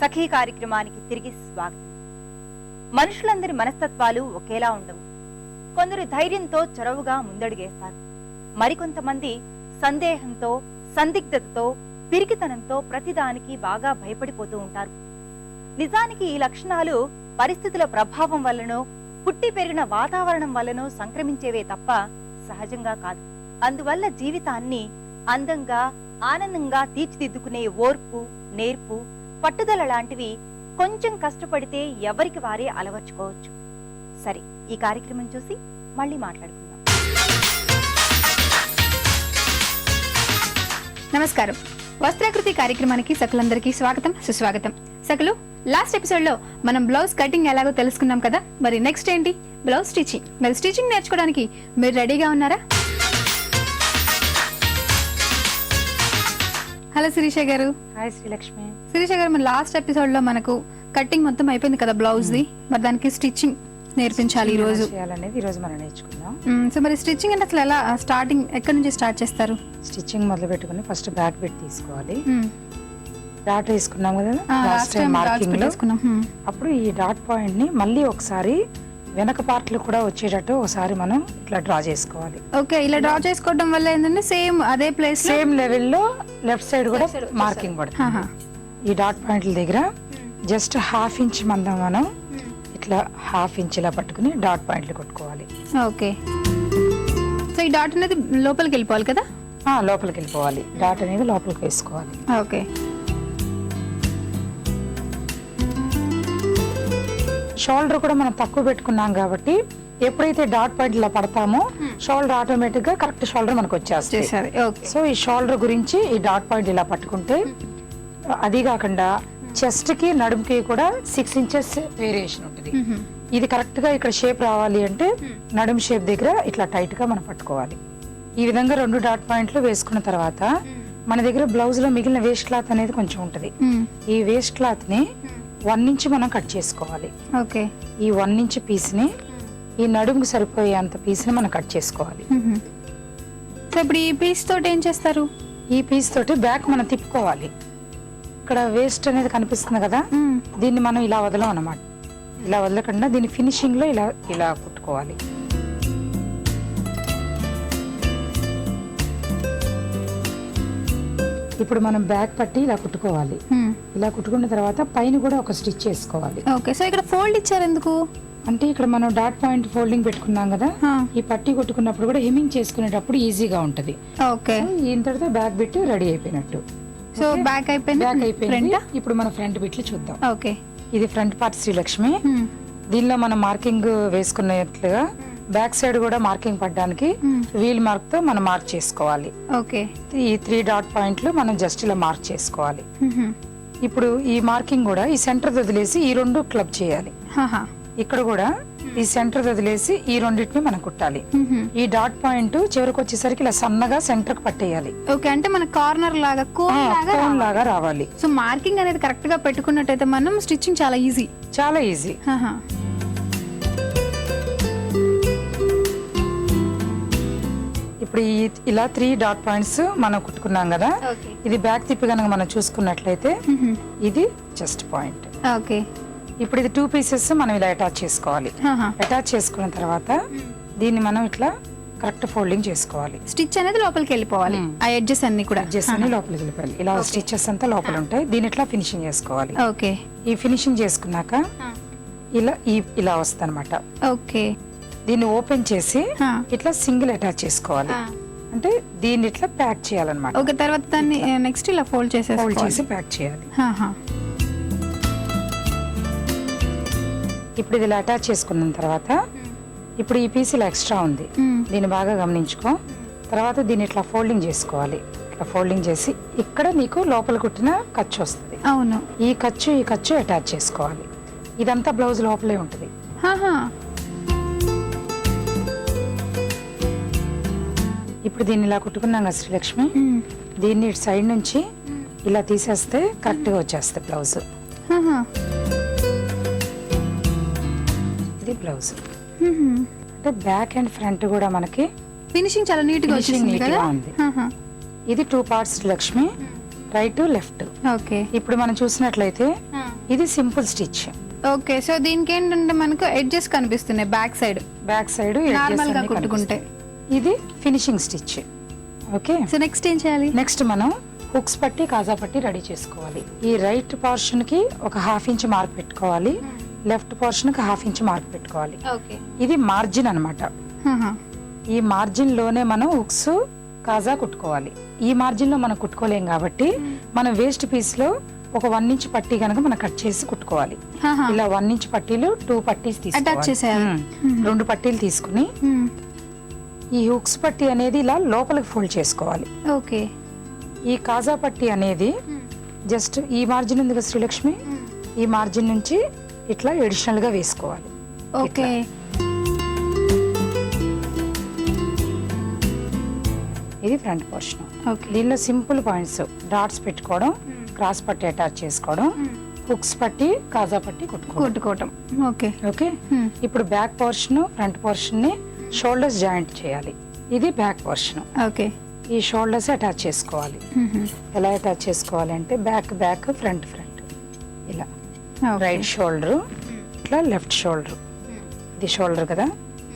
సఖీ కార్యక్రమానికి తిరిగి స్వాగతం. మనుషులందరి మనస్తత్వాలు ఒకేలా ఉండవు. కొందరు ధైర్యంతో చొరవుగా ముందడుగేస్తారు. మరికొంతమంది సందేహంతో సందిగ్ధతతో పిరికితనంతో ప్రతిదానికి బాగా భయపడిపోతూ ఉంటారు. నిజానికి ఈ లక్షణాలు పరిస్థితుల ప్రభావం వల్లనో పుట్టి పెరిగిన వాతావరణం వల్లనో సంక్రమించేవే తప్ప సహజంగా కాదు. అందువల్ల జీవితాన్ని అందంగా ఆనందంగా తీర్చిదిద్దుకునే ఓర్పు నేర్పు పట్టుదల లాంటివి కొంచెం కష్టపడితే ఎవరికి వారే అలవర్చుకోవచ్చు. సరే ఈ కార్యక్రమం చూసి మళ్ళీ మాట్లాడుకుందాం. నమస్కారం. వస్త్రాకృతి కార్యక్రమానికి సకులందరికీ స్వాగతం సుస్వాగతం. సకులు లాస్ట్ ఎపిసోడ్లో మనం బ్లౌజ్ కటింగ్ ఎలాగో తెలుసుకున్నాం కదా మరి నెక్స్ట్ ఏంటి? బ్లౌజ్ స్టిచింగ్ మరి స్టిచింగ్ నేర్చుకోవడానికి మీరు రెడీగా ఉన్నారా? హలో శిరీష గారు. హాయ్ శ్రీలక్ష్మి. శిరీష గారు మరి లాస్ట్ ఎపిసోడ్లో మనకు కటింగ్ మొత్తం అయిపోయింది కదా బ్లౌజ్ ది. మరి దానికి స్టిచ్చింగ్ నేర్పించాలి ఈ రోజు చేయాలనేది ఈ రోజు మనం నేర్చుకుందాం. సో మరి స్టిచ్చింగ్ అంటే అసలు ఎలా స్టార్టింగ్ ఎక్కడి నుంచి స్టార్ట్ చేస్తారు? స్టిచ్చింగ్ మొదలు పెట్టుకుని ఫస్ట్ బ్యాక్ పెట్టి తీసుకోవాలి. డాట్ వేసుకున్నాం కదా? లాస్ట్ టైం మార్కింగ్లో. అప్పుడు ఈ డాట్ పాయింట్ని మళ్ళీ ఒకసారి వెనక పార్ట్లు కూడా వచ్చేటట్టు ఒకసారి మనం ఇట్లా డ్రా చేసుకోవాలి. ఓకే ఇలా డ్రా చేసుకోవడం వల్ల ఏంటంటే సేమ్ అదే ప్లేస్ సేమ్ లెవెల్లో లెఫ్ట్ సైడ్ కూడా మార్కింగ్ పడుతుంది. ఈ డాట్ పాయింట్ల దగ్గర జస్ట్ హాఫ్ ఇంచ్ మందం మనం ఇట్లా హాఫ్ ఇంచ్ ఇలా పట్టుకుని డాట్ పాయింట్లు కొట్టుకోవాలి. ఓకే. సో ఈ డాట్ అనేది లోపలికి వెళ్ళిపోవాలి కదా? లోపలికి వెళ్ళిపోవాలి. డాట్ అనేది లోపలికి వేసుకోవాలి. ఓకే. షోల్డర్ కూడా మనం తక్కువ పెట్టుకున్నాం కాబట్టి ఎప్పుడైతే డాట్ పాయింట్ ఇలా పడతామో షోల్డర్ ఆటోమేటిక్గా కరెక్ట్ షోల్డర్ మనకు వచ్చేస్తుంది. సో ఈ షోల్డర్ గురించి ఈ డాట్ పాయింట్ ఇలా పట్టుకుంటే అది కాకుండా చెస్ట్కి నడుముకి కూడా సిక్స్ ఇంచెస్ వేరియేషన్ ఉంటుంది. ఇది కరెక్ట్గా ఇక్కడ షేప్ రావాలి అంటే నడుము షేప్ దగ్గర ఇట్లా టైట్గా మనం పట్టుకోవాలి. ఈ విధంగా రెండు డాట్ పాయింట్లు వేసుకున్న తర్వాత మన దగ్గర బ్లౌజ్లో మిగిలిన వేస్ట్ క్లాత్ అనేది కొంచెం ఉంటది. ఈ వేస్ట్ క్లాత్ని వన్ ఇంచ్ మనం కట్ చేసుకోవాలి. ఓకే. ఈ వన్ ఇంచ్ పీస్ని ఈ నడుముకు సరిపోయే అంత పీస్ని మనం కట్ చేసుకోవాలి. ఇప్పుడు ఈ పీస్ తోటి ఏం చేస్తారు? ఈ పీస్ తోటి బ్యాక్ మనం తిప్పుకోవాలి. ఇక్కడ వేస్ట్ అనేది కనిపిస్తుంది కదా? దీన్ని మనం ఇలా వదలం అన్నమాట. ఇలా వదలకుండా దీన్ని ఫినిషింగ్లో ఇలా ఇలా కుట్టుకోవాలి. ఇప్పుడు మనం బ్యాక్ పట్టి ఇలా కుట్టుకోవాలి. ఇలా కుట్టుకున్న తర్వాత పైన కూడా ఒక స్టిచ్ చేసుకోవాలి. ఓకే సో ఇక్కడ ఫోల్డ్ ఇచ్చారు ఎందుకు? అంటే ఇక్కడ మనం డాట్ పాయింట్ ఫోల్డింగ్ పెట్టుకున్నాం కదా ఈ పట్టి కొట్టుకున్నప్పుడు కూడా హెమ్మింగ్ చేసుకునేటప్పుడు ఈజీగా ఉంటది. ఓకే. ఇంతటితో బ్యాక్ బిట్ రెడీ అయిపోయినట్టు. సో బ్యాక్ అయిపోయింది? బ్యాక్ అయిపోయింది. ఫ్రంట్? ఇప్పుడు మన ఫ్రంట్ బిట్లు చూద్దాం. ఓకే. ఇది ఫ్రంట్ పార్ట్ శ్రీలక్ష్మి. దీనిలో మనం మార్కింగ్ వేసుకున్నట్లుగా బ్యాక్ సైడ్ కూడా మార్కింగ్ పడడానికి వీల్ మార్క్తో మనం మార్క్ చేసుకోవాలి. ఓకే. ఈ త్రీ డాట్ పాయింట్లు మనం జస్ట్ ఇలా మార్క్ చేసుకోవాలి. ఇప్పుడు ఈ మార్కింగ్ కూడా ఈ సెంటర్ వదిలేసి ఈ రెండు క్లబ్ చేయాలి. ఇక్కడ కూడా ఈ సెంటర్ వదిలేసి ఈ రెండింటిని మనం కుట్టాలి. ఈ డాట్ పాయింట్ చివరికి వచ్చేసరికి ఇలా సన్నగా సెంటర్కి పట్టేయాలి. ఓకే అంటే మన కార్నర్ లాగా కోన్ లాగా రావాలి. సో మార్కింగ్ అనేది కరెక్ట్గా పెట్టుకున్నట్టయితే మనం స్టిచ్చింగ్ చాలా ఈజీ చాలా ఈజీ ఇప్పుడు ఈ ఇలా త్రీ డాట్ పాయింట్స్ మనం కుట్టుకున్నాం కదా. ఇది బ్యాక్ తిప్పి కనుక మనం చూసుకున్నట్లయితే ఇది జస్ట్ పాయింట్ ఓకే ఇప్పుడు ఇది టూ పీసెస్ మనం ఇలా అటాచ్ చేసుకోవాలి. అటాచ్ చేసుకున్న తర్వాత దీన్ని మనం ఇట్లా కరెక్ట్ ఫోల్డింగ్ చేసుకోవాలి. స్టిచ్ అనేది లోపలికి వెళ్ళిపోవాలి. ఆ ఎడ్జెస్ అన్ని కూడా. అడ్జస్ట్ అన్ని లోపలికి వెళ్ళిపోవాలి ఇలా స్టిచెస్ అంతా లోపల ఉంటాయి. దీన్ని ఇట్లా ఫినిషింగ్ చేసుకోవాలి. ఓకే ఈ ఫినిషింగ్ చేసుకున్నాక ఇలా ఈ ఇలా వస్తుంది అనమాట ఓకే దీన్ని ఓపెన్ చేసి ఇట్లా సింగిల్ అటాచ్ చేసుకోవాలి. అంటే దీన్ని ఇట్లా ప్యాక్ చేయాలన్నమాట. ఓకే తర్వాత దాన్ని నెక్స్ట్ ఇలా ఫోల్డ్ ఫోల్డ్ చేసేసుకోవాలి. చేసి ప్యాక్ చేయాలి. ఇప్పుడు ఇది ఇలా అటాచ్ చేసుకున్న తర్వాత ఇప్పుడు ఈ పీస్ ఇలా ఎక్స్ట్రా ఉంది. మ్మ్. దీన్ని బాగా గమనించుకో. తర్వాత దీన్ని ఇట్లా ఫోల్డింగ్ చేసుకోవాలి. ఇట్లా ఫోల్డింగ్ చేసి ఇక్కడ నీకు లోపల కుట్టిన ఖర్చు వస్తుంది. అవును. ఈ ఖర్చు ఈ ఖర్చు అటాచ్ చేసుకోవాలి. ఇదంతా బ్లౌజ్ లోపలే ఉంటుంది. ఇప్పుడు దీన్ని ఇలా కుట్టుకున్నాం కదా శ్రీలక్ష్మి. దీన్ని ఇటు సైడ్ నుంచి ఇలా తీసేస్తే కరెక్ట్గా వచ్చేస్తుంది బ్లౌజ్. ఇది బ్లౌజ్. అంటే బ్యాక్ అండ్ ఫ్రంట్ కూడా మనకి ఫినిషింగ్ చాలా నీట్గా Finishing వచ్చింది neat కదా? గా ఉంది. ఇది two parts Lakshmi right left. Okay. ఇప్పుడు మనం చూసినట్లయితే ఇది సింపుల్ స్టిచ్. ఓకే సో దీనికి ఏంటంటే మనకు ఎడ్జెస్ కనిపిస్తున్నాయి బ్యాక్ సైడ్. బ్యాక్ సైడ్ నార్మల్గా కుట్టుకుంటే. ఇది finishing stitch okay so next ఏం చేయాలి? నెక్స్ట్ మనం హుక్స్ పట్టి కాజా పట్టి రెడీ చేసుకోవాలి. ఈ రైట్ పోర్షన్కి ఒక హాఫ్ ఇంచ్ మార్క్ పెట్టుకోవాలి. లెఫ్ట్ పోర్షన్కి హాఫ్ ఇంచ్ మార్క్ పెట్టుకోవాలి. ఇది మార్జిన్ అన్నమాట. ఈ మార్జిన్లోనే మనం హుక్స్ కాజా కుట్టుకోవాలి. ఈ మార్జిన్లో మనం కుట్టుకోలేం కాబట్టి మనం వేస్ట్ పీస్లో ఒక వన్ ఇంచ్ పట్టీ కనుక మనం కట్ చేసి కుట్టుకోవాలి. ఇలా వన్ ఇంచ్ పట్టీలు టూ పట్టీస్. తీసుకోవాలి. రెండు పట్టీలు తీసుకుని ఈ హుక్స్ పట్టీ అనేది ఇలా లోపలికి ఫోల్డ్ చేసుకోవాలి. ఓకే. ఈ కాజా పట్టీ అనేది జస్ట్ ఈ మార్జిన్ ఉంది కదా శ్రీలక్ష్మి? ఈ మార్జిన్ నుంచి ఇట్లా ఎడిషనల్గా వేసుకోవాలి. ఓకే. ఇది ఫ్రంట్ పోర్షన్. ఓకే. దీనిలో సింపుల్ పాయింట్స్. డాట్స్ పెట్టుకోవడం క్రాస్ పట్టి అటాచ్ చేసుకోవడం హుక్స్ పట్టి కాజా పట్టి కుట్టుకోవడం. కుట్టుకోవటం. ఓకే. ఓకే? ఇప్పుడు బ్యాక్ పోర్షన్ ఫ్రంట్ పోర్షన్ని షోల్డర్స్ జాయింట్ చేయాలి. ఇది బ్యాక్ పోర్షన్ ఓకే. ఈ షోల్డర్స్ అటాచ్ చేసుకోవాలి. ఎలా అటాచ్ చేసుకోవాలి అంటే బ్యాక్ బ్యాక్ ఫ్రంట్ ఫ్రంట్. ఇలా. రైట్ షోల్డర్ ఇట్లా లెఫ్ట్ షోల్డర్. ఇది షోల్డర్ కదా?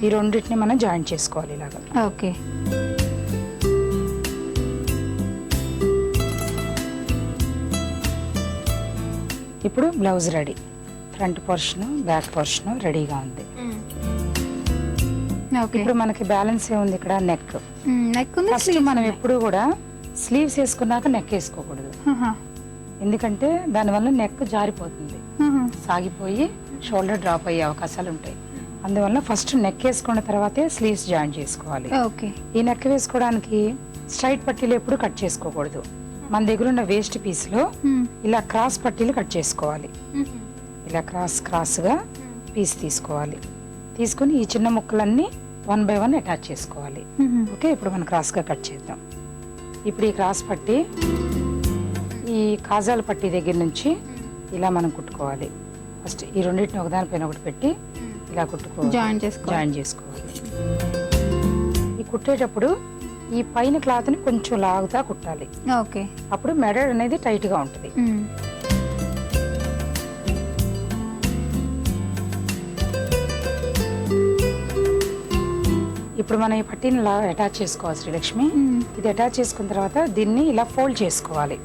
ఈ రెండింటిని మనం జాయింట్ చేసుకోవాలి ఇలాగా. ఓకే. ఇప్పుడు blouse ready. Front portion back portion రెడీగా ఉంది. ఇప్పుడు మనకి బ్యాలెన్స్ ఏముంది ఇక్కడ? నెక్. నెక్ ఫస్ట్ మనం ఎప్పుడు కూడా స్లీవ్స్ వేసుకున్నాక నెక్ వేసుకోకూడదు. ఎందుకంటే దానివల్ల నెక్ జారిపోతుంది. సాగిపోయి షోల్డర్ డ్రాప్ అయ్యే అవకాశాలు ఉంటాయి. అందువల్ల ఫస్ట్ నెక్ వేసుకున్న తర్వాతే స్లీవ్స్ జాయిన్ చేసుకోవాలి. ఓకే ఈ నెక్ వేసుకోవడానికి స్ట్రైట్ పట్టీలు ఎప్పుడు కట్ చేసుకోకూడదు. మన దగ్గర ఉన్న వేస్ట్ పీస్లో ఇలా క్రాస్ పట్టీలు కట్ చేసుకోవాలి. ఇలా క్రాస్ క్రాస్గా పీస్ తీసుకోవాలి. తీసుకుని ఈ చిన్న ముక్కలన్నీ వన్ బై వన్ అటాచ్ చేసుకోవాలి. ఓకే? ఇప్పుడు మనం క్రాస్గా కట్ చేద్దాం. ఇప్పుడు ఈ క్రాస్ పట్టి ఈ కాజాల పట్టి దగ్గర నుంచి ఇలా మనం కుట్టుకోవాలి. ఫస్ట్ ఈ రెండింటిని ఒకదానిపైన ఒకటి పెట్టి ఇలా కుట్టుకోవాలి. జాయిన్ చేసుకో జాయిన్ చేసుకోవాలి. ఈ కుట్టేటప్పుడు ఈ పైన క్లాత్ని కొంచెం లాగుతా కుట్టాలి. ఓకే. అప్పుడు మెడ అనేది టైట్గా ఉంటుంది ఇప్పుడు మనం ఈ పట్టీని ఇలా అటాచ్ చేసుకోవాలి శ్రీలక్ష్మి. ఇది అటాచ్ చేసుకున్న తర్వాత దీన్ని ఇలా ఫోల్డ్ చేసుకోవాలి.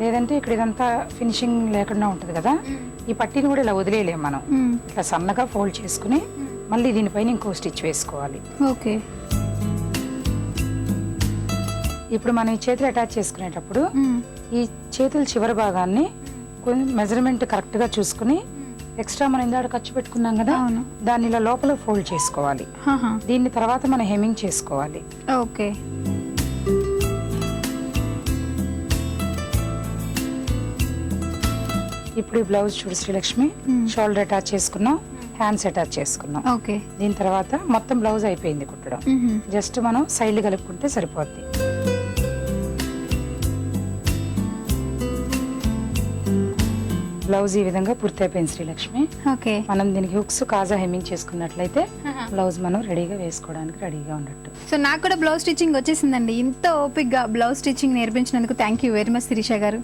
లేదంటే ఇక్కడ ఇదంతా ఫినిషింగ్ లేకుండా ఉంటుంది కదా? ఈ పట్టీని కూడా ఇలా వదిలేయలేము మనం. ఇట్లా సన్నగా ఫోల్డ్ చేసుకుని మళ్ళీ దీనిపైన ఇంకో స్టిచ్ వేసుకోవాలి. ఓకే. ఇప్పుడు మనం ఈ చేతులు అటాచ్ చేసుకునేటప్పుడు ఈ చేతుల చివరి భాగాన్ని కొంచెం మెజర్మెంట్ కరెక్ట్గా చూసుకుని ఎక్స్ట్రా మనం ఇందాక ఖర్చు పెట్టుకున్నాం కదా? అవును. దాన్ని ఇలా లోపల ఫోల్డ్ చేసుకోవాలి. దీన్ని తర్వాత మనం హెమ్మింగ్ చేసుకోవాలి. ఓకే. ఇప్పుడు ఈ బ్లౌజ్ చూడు శ్రీలక్ష్మి. షోల్డర్ అటాచ్ చేసుకున్నాం. హ్యాండ్స్ అటాచ్ చేసుకున్నాం. ఓకే. దీని తర్వాత మొత్తం బ్లౌజ్ అయిపోయింది కుట్టడం. జస్ట్ మనం సైడ్లు కలుపుకుంటే సరిపోద్ది. బ్లౌజ్ ఈ విధంగా పూర్తి అయిపోయింది శ్రీలక్ష్మి. ఓకే. మనం దీనికి హుక్స్ కాజా హెమ్మింగ్ చేసుకున్నట్లయితే బ్లౌజ్ మనం రెడీగా వేసుకోవడానికి రెడీగా ఉన్నట్టు. సో నాకు కూడా బ్లౌజ్ స్టిచ్చింగ్ వచ్చేసిందండి. ఇంత ఓపిక్గా blouse stitching నేర్పించినందుకు thank you very much Shirisha garu.